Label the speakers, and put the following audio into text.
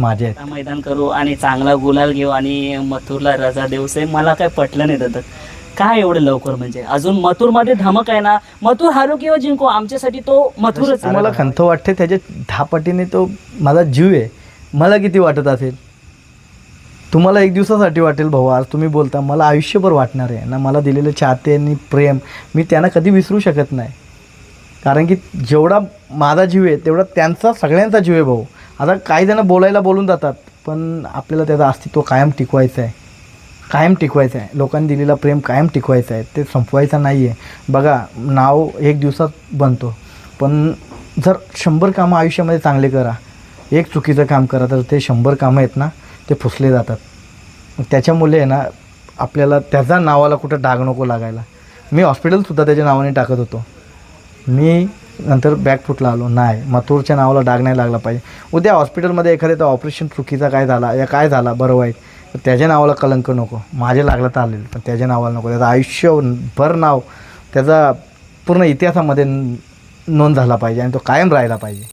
Speaker 1: माझे आहेत.
Speaker 2: मैदान करू आणि चांगला गुलाल घेऊ आणि मथुरला रजा देऊ. से मला काय पटलं नाही दादा. काय एवढं लवकर म्हणजे? अजून मथुरमध्ये धमक आहे ना? मथुर हारू किंवा जिंकू? आमच्यासाठी तो मथुरच आहे.
Speaker 1: मला खंत वाटते त्याच्या दहा पटीने तो माझा जीव आहे. मला किती वाटत असेल? तुम्हाला एक दिवसासाठी वाटेल भाऊ. आज तुम्ही बोलता मला आयुष्यभर वाटणार आहे. ना मला दिलेलं चाहते आणि प्रेम मी त्यांना कधी विसरू शकत नाही. कारण की जेवढा माझा जीव आहे तेवढा त्यांचा सगळ्यांचा जीव आहे भाऊ. आता काही जण बोलायला बोलून जातात पण आपल्याला त्याचं अस्तित्व कायम टिकवायचं आहे कायम टिकवायचं आहे लोकांनी दिलेला प्रेम कायम टिकवायचं आहे ते संपवायचं नाही आहे बघा नाव एक दिवसात बनतो. पण जर शंभर कामं आयुष्यामध्ये चांगले करा एक चुकीचं काम करा तर ते शंभर कामं आहेत ना ते फुसले जातात. त्याच्यामुळे आहे ना आपल्याला त्याचा नावाला कुठं डाग नको लागायला. मी हॉस्पिटलसुद्धा त्याच्या नावाने टाकत होतो. मी नंतर बॅकफुटला आलो. नाही मथुरच्या नावाला डाग नाही लागला पाहिजे. उद्या हॉस्पिटलमध्ये एखाद्या ऑपरेशन चुकीचा काय झाला या काय झाला बरं वाईट. तर त्याच्या नावाला कलंक नको. माझे लागलं तर आलेलं पण त्याच्या नावाला नको. त्याचं आयुष्यभर नाव त्याचा पूर्ण इतिहासामध्ये नोंद झाला पाहिजे आणि तो कायम राहिला पाहिजे.